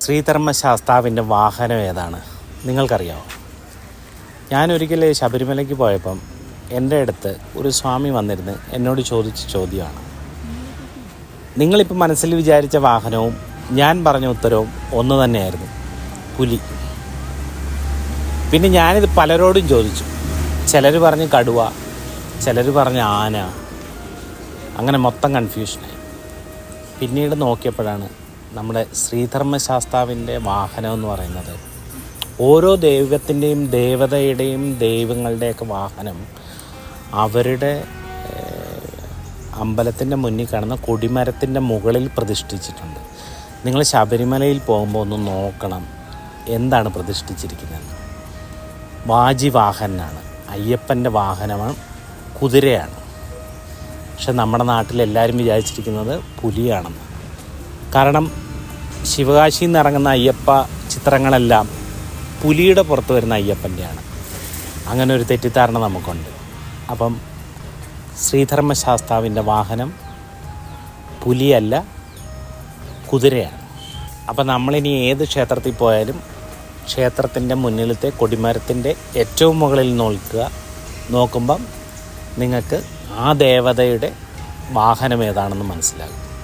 ശ്രീധർമ്മശാസ്താവിന്റെ വാഹനം ഏതാണ്? നിങ്ങൾക്കറിയാമോ ഞാനൊരിക്കൽ ശബരിമലയ്ക്ക് പോയപ്പം എന്റെ അടുത്ത് ഒരു സ്വാമി വന്നിരുന്ന് എന്നോട് ചോദിച്ച ചോദ്യമാണ്. നിങ്ങളിപ്പോൾ മനസ്സിൽ വിചാരിച്ച വാഹനവും ഞാൻ പറഞ്ഞ ഉത്തരവും ഒന്ന് തന്നെയായിരുന്നു. പുലി. പിന്നെ ഞാനിത് പലരോടും ചോദിച്ചു. ചിലർ പറഞ്ഞ് കടുവ ചിലർ പറഞ്ഞ് ആന. അങ്ങനെ മൊത്തം കൺഫ്യൂഷനായി പിന്നീട് നോക്കിയപ്പോഴാണ് നമ്മുടെ ശ്രീധർമ്മശാസ്താവിന്റെ വാഹനം എന്ന് പറയുന്നത്. ഓരോ ദൈവത്തിന്റെയും ദേവതയുടെയും ദൈവങ്ങളുടെയൊക്കെ വാഹനം അവരുടെ അമ്പലത്തിന്റെ മുന്നിൽ കാണുന്ന കൊടിമരത്തിന്റെ മുകളിൽ പ്രതിഷ്ഠിച്ചിട്ടുണ്ട്. നിങ്ങൾ ശബരിമലയിൽ പോകുമ്പോൾ ഒന്ന് നോക്കണം എന്താണ് പ്രതിഷ്ഠിച്ചിരിക്കുന്നത്. വാജി വാജിവാഹനാണ് അയ്യപ്പന്റെ വാഹനമാണ് കുതിരയാണ്. പക്ഷെ നമ്മുടെ നാട്ടിൽ എല്ലാവരും വിചാരിച്ചിരിക്കുന്നത് പുലിയാണെന്ന് കാരണം ശിവകാശിയിൽ നിന്ന് ഇറങ്ങുന്ന അയ്യപ്പ ചിത്രങ്ങളെല്ലാം പുലിയുടെ പുറത്ത് വരുന്ന അയ്യപ്പന്റെയാണ്. അങ്ങനെ ഒരു തെറ്റിദ്ധാരണ നമുക്കുണ്ട്. അപ്പം ശ്രീധർമ്മശാസ്താവിന്റെ വാഹനം പുലിയല്ല കുതിരയാണ്. അപ്പം നമ്മളിനി ഏത് ക്ഷേത്രത്തിൽ പോയാലും ക്ഷേത്രത്തിന്റെ മുന്നിലത്തെ കൊടിമരത്തിന്റെ ഏറ്റവും മുകളിൽ നോക്കുക നോക്കുമ്പം നിങ്ങൾക്ക് ആ ദേവതയുടെ വാഹനം ഏതാണെന്ന് മനസ്സിലാകും.